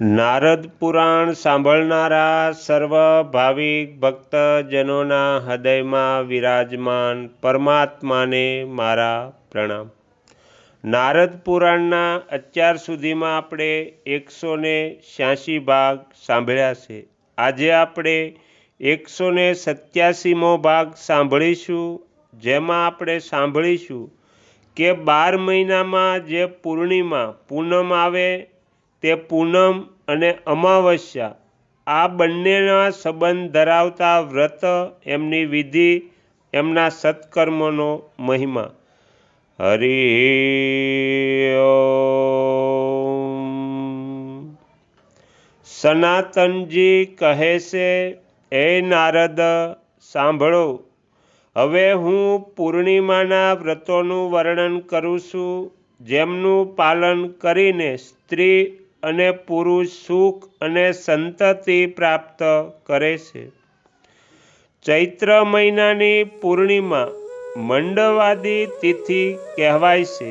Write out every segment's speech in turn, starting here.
નારદ પુરાણ સાંભળનારા સર્વ ભાવિક ભક્તજનોના હૃદયમાં વિરાજમાન પરમાત્માને મારા પ્રણામ. નારદ પુરાણના અત્યાર સુધીમાં આપણે એકસો ને છ્યાસી ભાગ સાંભળ્યા છે. આજે આપણે એકસો ને સત્યાસીમો ભાગ સાંભળીશું. જેમાં આપણે સાંભળીશું કે બાર મહિનામાં જે પૂર્ણિમા, પૂનમ આવે તે પૂનમ અને અમાવસ્યા, આ બંનેના સંબંધ ધરાવતા વ્રત, એમની વિધિ, એમના સત્કર્મનો મહિમા. હરિ સનાતનજી કહે છે, એ નારદ, સાંભળો. હવે હું પૂર્ણિમાના વ્રતોનું વર્ણન કરું છું, જેમનું પાલન કરીને સ્ત્રી અને પુરુષ સુખ અને સંતતિ પ્રાપ્ત કરે છે. ચૈત્ર મહિનાની પૂર્ણિમા મંડવાદી તિથિ કહેવાય છે.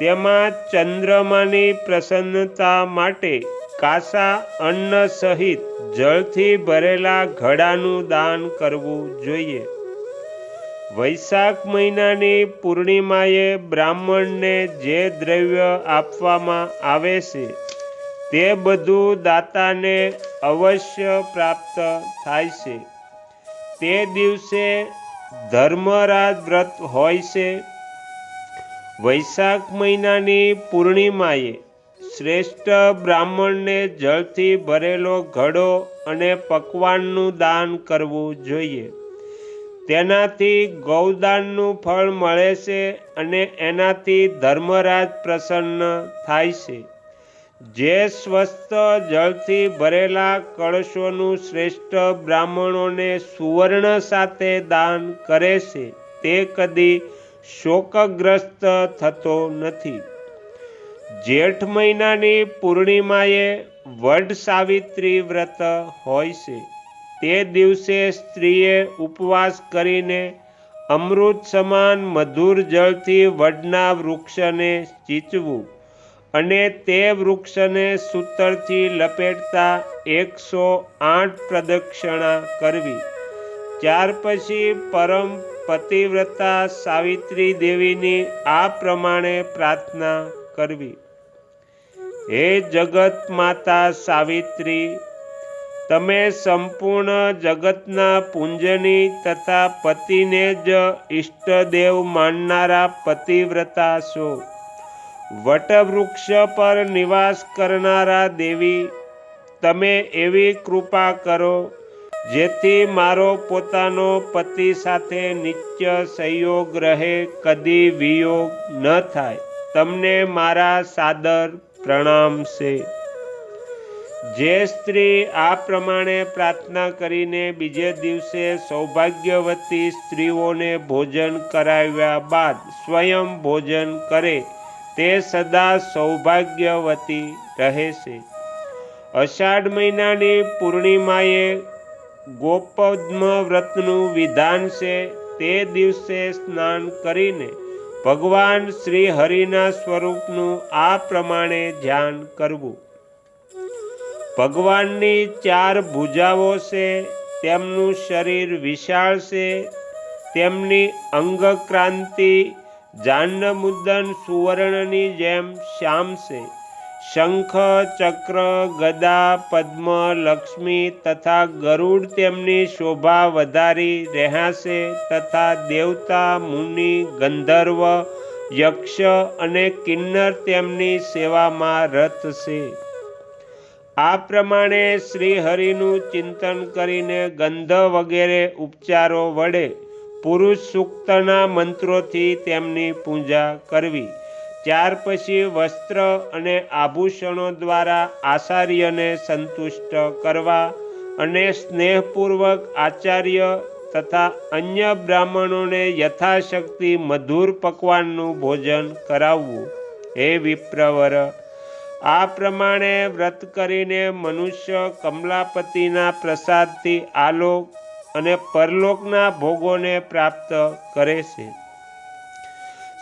તેમાં ચંદ્રમાની પ્રસન્નતા માટે કાસા અન્ન સહિત જળથી ભરેલા ઘડાનું દાન કરવું જોઈએ. વૈશાખ મહિનાની પૂર્ણિમાએ બ્રાહ્મણને જે દ્રવ્ય આપવામાં આવે છે તે બધું દાતાને અવશ્ય પ્રાપ્ત થાય છે. તે દિવસે ધર્મરાજ વ્રત હોય છે. વૈશાખ મહિનાની પૂર્ણિમાએ શ્રેષ્ઠ બ્રાહ્મણને જળથી ભરેલો ઘડો અને પકવાનનું દાન કરવું જોઈએ. તેનાથી ગૌદાનનું ફળ મળે છે અને એનાથી ધર્મરાજ પ્રસન્ન થાય છે. જે સ્વસ્થ જળથી ભરેલા કળશોનું શ્રેષ્ઠ બ્રાહ્મણોને સુવર્ણ સાથે દાન કરે છે, તે કદી શોકગ્રસ્ત થતો નથી. જેઠ મહિનાની પૂર્ણિમાએ વડ સાવિત્રી વ્રત હોય છે. તે દિવસે સ્ત્રીએ ઉપવાસ કરીને અમૃત સમાન મધુર જળથી વડના વૃક્ષને ચીચવું. અને તે વૃક્ષને સૂતરથી લપેટતા એકસો આઠ પ્રદક્ષિણા કરવી. ત્યાર પછી પરમ પતિવ્રતા સાવિત્રી દેવીની આ પ્રમાણે પ્રાર્થના કરવી. હે જગત માતા સાવિત્રી, તમે સંપૂર્ણ જગતના પુંજની તથા પતિને જ ઈષ્ટદેવ માનનારા પતિવ્રતા છો. વટવૃક્ષ પર નિવાસ કરનારા દેવી, તમે એવી કૃપા કરો, જેથી મારો પોતાનો પતિ સાથે નિત્ય સંયોગ રહે, કદી વિયોગ ન થાય. તમને મારા સાદર પ્રણામ છે. જે સ્ત્રી આ પ્રમાણે પ્રાર્થના કરીને બીજે દિવસે સૌભાગ્યવતી સ્ત્રીઓને ભોજન કરાવ્યા બાદ સ્વયં ભોજન કરે તે સદા સૌભાગ્યવતી રહે છે. અષાઢ મહિનાની પૂર્ણિમાએ ગોપદ્મ વ્રતનું વિધાન છે તે દિવસે સ્નાન કરીને ભગવાન શ્રી હરિના સ્વરૂપનું આ પ્રમાણે ધ્યાન કરવું. ભગવાનની ચાર ભુજાઓ છે, તેમનું શરીર વિશાળ છે, તેમની અંગક્રાંતિ જાન્નમુદ્દન સુવર્ણની જેમ શ્યામ શંખ ચક્ર ગદા પદ્મ લક્ષ્મી તથા ગરુડ તેમની શોભા વધારી રહેશે તથા દેવતા, મુનિ, ગંધર્વ, યક્ષ અને કિન્નર તેમની સેવામાં રત છે આ પ્રમાણે શ્રીહરિનું ચિંતન કરીને ગંધ વગેરે ઉપચારો વડે પુરુષ સૂક્તના મંત્રોથી તેમની પૂજા કરવી. ત્યાર પછી વસ્ત્ર અને આભૂષણો દ્વારા આચાર્યને સંતુષ્ટ કરવા અને સ્નેહપૂર્વક આચાર્ય તથા અન્ય બ્રાહ્મણોને યથાશક્તિ મધુર પકવાનનું ભોજન કરાવવું. હે વિપ્રવર, આ પ્રમાણે વ્રત કરીને મનુષ્ય કમલાપતિના પ્રસાદથી આલોક અને પરલોકના ભોગોને પ્રાપ્ત કરે છે.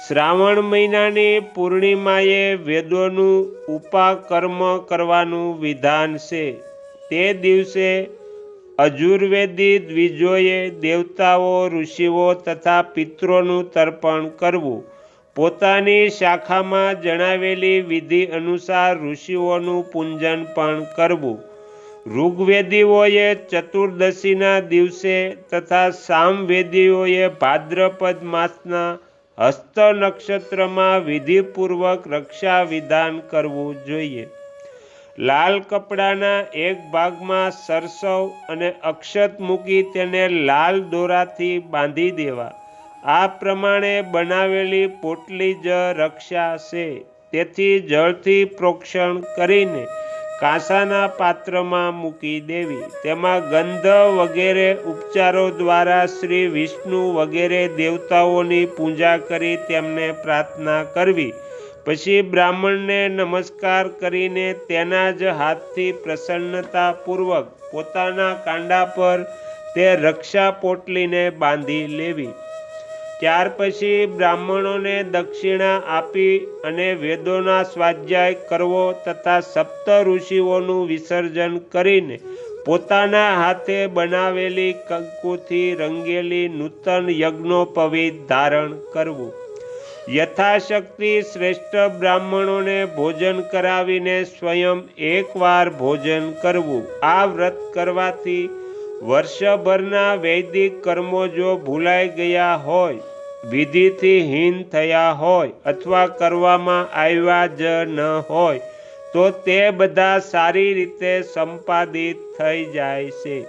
શ્રાવણ મહિનાની પૂર્ણિમાએ વેદોનું ઉપાકર્મ કરવાનું વિધાન છે. તે દિવસે અજુર્વેદી દ્વિજોએ દેવતાઓ, ઋષિઓ તથા પિત્રોનું તર્પણ કરવું. પોતાની શાખામાં જણાવેલી વિધિ અનુસાર ઋષિઓનું પૂંજન પણ કરવું. ઋગ્વેદીઓએ ચતુર્દશીના દિવસે તથા સામવેદીઓએ ભાદ્રપદ માસના હસ્ત નક્ષત્રમાં વિધિપૂર્વક રક્ષા વિધાન કરવું જોઈએ. લાલ કપડાના એક ભાગમાં સરસવ અને અક્ષત મૂકી તેને લાલ દોરાથી બાંધી દેવા. આ પ્રમાણે બનાવેલી પોટલી જ રક્ષા છે તેથી જળથી પ્રોક્ષણ કરીને કાંસાના પાત્રમાં મૂકી દેવી. તેમાં ગંધ વગેરે ઉપચારો દ્વારા શ્રી વિષ્ણુ વગેરે દેવતાઓની પૂજા કરી તેમને પ્રાર્થના કરવી. પછી બ્રાહ્મણને નમસ્કાર કરીને તેના જ હાથથી પ્રસન્નતાપૂર્વક પોતાના કાંડા પર તે રક્ષા પોટલીને બાંધી લેવી. ત્યાર પછી બ્રાહ્મણોને દક્ષિણા આપી અને વેદોના સ્વાધ્યાય કરવો તથા સપ્ત ઋષિઓનું વિસર્જન કરીને પોતાના હાથે બનાવેલી કંકુથી રંગેલી નૂતન યજ્ઞોપવિત ધારણ કરવું. યથાશક્તિ શ્રેષ્ઠ બ્રાહ્મણોને ભોજન કરાવીને સ્વયં એકવાર ભોજન કરવું. આ વ્રત કરવાથી વર્ષભરના વૈદિક કર્મો જો ભૂલાઈ ગયા હોય, વિધિથી હીન થયા હોય અથવા કરવામાં આવ્યા જ ન હોય, તો તે બધા સારી રીતે સંપાદિત થઈ જાય છે.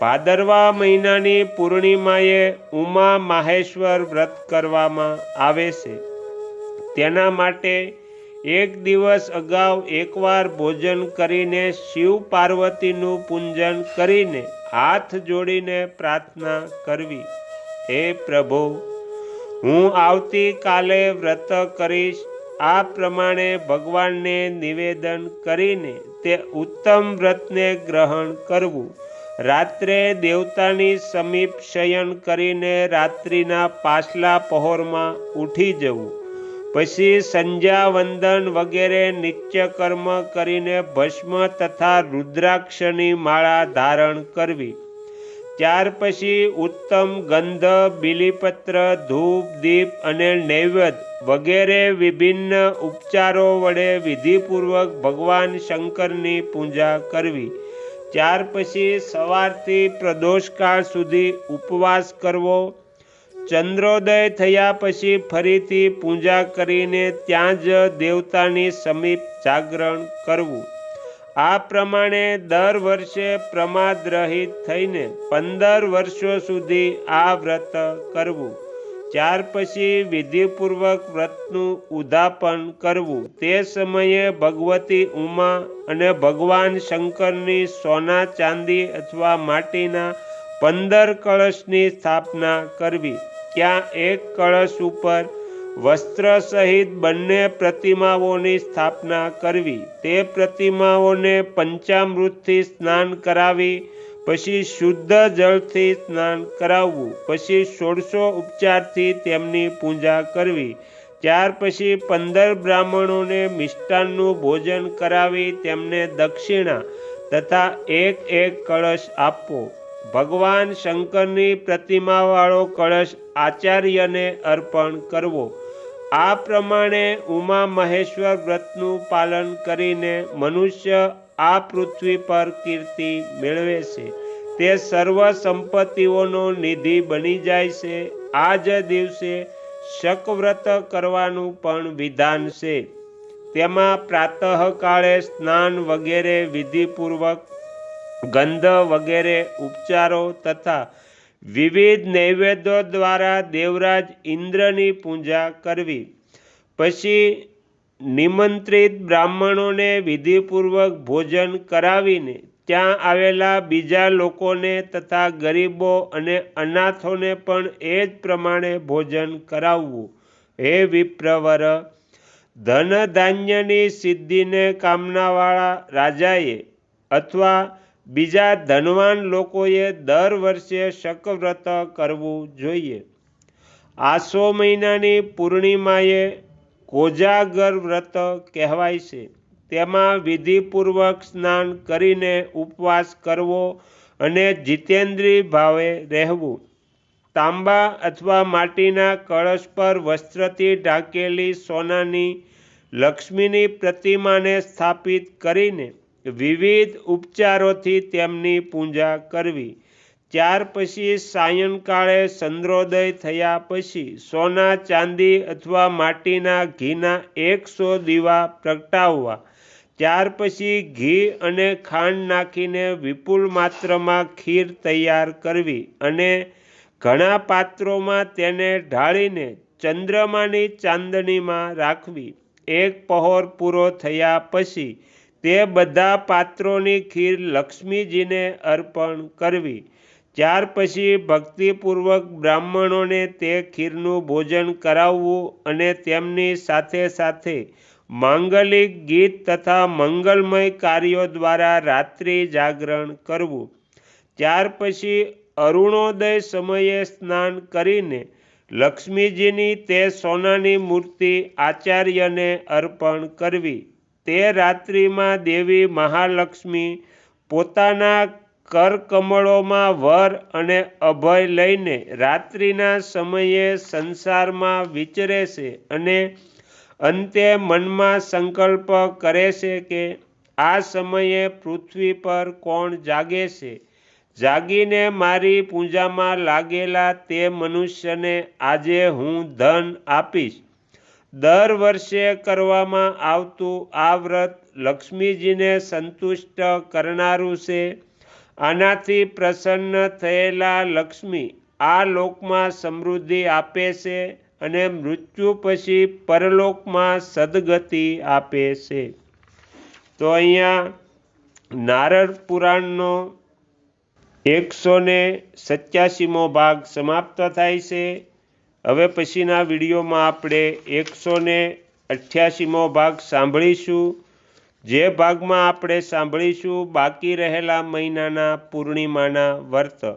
ભાદરવા મહિનાની પૂર્ણિમાએ ઉમા માહેશ્વર વ્રત કરવામાં આવે છે. તેના માટે એક દિવસ અગાઉ એકવાર ભોજન કરીને શિવ પાર્વતીનું પૂજન કરીને હાથ જોડીને પ્રાર્થના કરવી. હે પ્રભુ, હું આવતીકાલે વ્રત કરીશ. આ પ્રમાણે ભગવાનને નિવેદન કરીને તે ઉત્તમ વ્રતને ગ્રહણ કરવું. રાત્રે દેવતાની સમીપ શયન કરીને રાત્રિના પાછલા પહોરમાં ઉઠી જવું. પછી સંધ્યાવંદન વગેરે નિત્યકર્મ કરીને ભસ્મ તથા રુદ્રાક્ષની માળા ધારણ કરવી. ત્યાર પછી ઉત્તમ ગંધ, બિલીપત્ર, ધૂપ, દીપ અને નૈવેદ્ય વગેરે વિભિન્ન ઉપચારો વડે વિધિપૂર્વક ભગવાન શંકરની પૂજા કરવી. ત્યાર પછી સવારથી પ્રદોષકાળ સુધી ઉપવાસ કરવો. ચંદ્રોદય થયા પછી ફરીથી પૂજા કરીને ત્યાં જ દેવતાની સમીપ જાગરણ કરવું. આ પ્રમાણે દર વર્ષે પ્રમાદ રહિત થઈને પંદર વર્ષો સુધી આ વ્રત કરવું. ત્યાર પછી વિધિપૂર્વક વ્રતનું ઉદ્ધાપન કરવું. તે સમયે ભગવતી ઉમા અને ભગવાન શંકરની સોના ચાંદી અથવા માટીના પંદર કળશની સ્થાપના કરવી. ત્યાં એક કળશ ઉપર વસ્ત્ર સહિત બંને પ્રતિમાઓની સ્થાપના કરવી. તે પ્રતિમાઓને પંચામૃતથી સ્નાન કરાવી, પછી શુદ્ધ જળથી સ્નાન કરાવવું, પછી સોળસો ઉપચારથી તેમની પૂજા કરવી. ત્યાર પછી પંદર બ્રાહ્મણોને મિષ્ટાનનું ભોજન કરાવી તેમને દક્ષિણા તથા એક એક કળશ આપવો. ભગવાન શંકરની પ્રતિમાવાળો કળશ આચાર્યને અર્પણ કરવો. આ પ્રમાણે ઉમા મહેશ્વર વ્રતનું પાલન કરીને મનુષ્ય આ પૃથ્વી પર કીર્તિ મેળવે છે. તે સર્વ સંપત્તિઓનો નિધિ બની જાય છે. આ જ દિવસે શકવ્રત કરવાનું પણ વિધાન છે. તેમાં પ્રાતઃકાળે સ્નાન વગેરે વિધિપૂર્વક ગંધ વગેરે ઉપચારો તથા વિવિધ નૈવેદ્યો દ્વારા દેવરાજ ઇન્દ્રની પૂજા કરવી. પછી નિમંત્રિત બ્રાહ્મણોને વિધિપૂર્વક ભોજન કરાવીને ત્યાં આવેલા બીજા લોકોને તથા ગરીબો અને અનાથોને પણ એ જ પ્રમાણે ભોજન કરાવવું. હે વિપ્રવર ધન ધાન્યની સિદ્ધિને કામનાવાળા રાજાએ અથવા બીજા ધનવાન લોકોએ દર વર્ષે શકવ્રત કરવું જોઈએ. આસો મહિનાની પૂર્ણિમાએ કોજાગર વ્રત કહેવાય છે. તેમાં વિધિપૂર્વક સ્નાન કરીને ઉપવાસ કરવો અને જીતેન્દ્રી ભાવે રહેવું. તાંબા અથવા માટીના કળશ પર વસ્ત્રથી ઢાંકેલી સોનાની લક્ષ્મીની પ્રતિમાને સ્થાપિત કરીને વિવિધ ઉપચારોથી તેમની પૂજા કરવી. ત્યાર પછી સાયંકાળે ચંદ્રોદય થયા પછી સોના, ચાંદી અથવા માટીના ઘીના એકસો દીવા પ્રગટાવવા. ત્યાર પછી ઘી અને ખાંડ નાખીને વિપુલ માત્રામાં ખીર તૈયાર કરવી અને ઘણા પાત્રોમાં તેને ઢાળીને ચંદ્રમાની ચાંદનીમાં રાખવી. એક પહોર પૂરો થયા પછી તે બધા પાત્રોની ખીર લક્ષ્મીજીને અર્પણ કરવી. ત્યાર પછી ભક્તિપૂર્વક બ્રાહ્મણોને તે ખીરનું ભોજન કરાવવું અને તેમની સાથે સાથે માંગલિક ગીત તથા મંગલમય કાર્યો દ્વારા રાત્રિ જાગરણ કરવું. ત્યાર પછી અરુણોદય સમયે સ્નાન કરીને લક્ષ્મીજીની તે સોનાની મૂર્તિ આચાર્યને અર્પણ કરવી. તે રાત્રિમાં દેવી મહાલક્ષ્મી પોતાના કરકમળોમાં વર અને અભય લઈને રાત્રિના સમયે સંસારમાં વિચરે છે અને અંતે મનમાં સંકલ્પ કરે છે કે આ સમયે પૃથ્વી પર કોણ જાગે છે? જાગીને મારી પૂજામાં લાગેલા તે મનુષ્યને આજે હું ધન આપીશ. દર વર્ષે કરવામાં આવતું આ વ્રત લક્ષ્મીજીને સંતુષ્ટ કરનારું છે. આનાથી પ્રસન્ન થયેલા લક્ષ્મી આ લોકમાં સમૃદ્ધિ આપે છે અને મૃત્યુ પછી પરલોકમાં સદગતિ આપે છે. તો અહીંયા નારદ પુરાણનો એકસો ને સત્યાસીમો ભાગ સમાપ્ત થાય છે. હવે પછીના વિડીયોમાં આપણે એકસો ને અઠ્યાસીમો ભાગ સાંભળીશું. જે ભાગમાં આપણે સાંભળીશું બાકી રહેલા મહિનાના પૂર્ણિમાના વર્ત.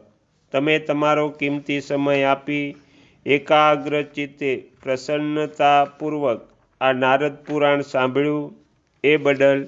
તમે તમારો કિંમતી સમય આપી એકાગ્ર ચિત્તે પ્રસન્નતાપૂર્વક આ નારદ પુરાણ સાંભળ્યું. એ બદલ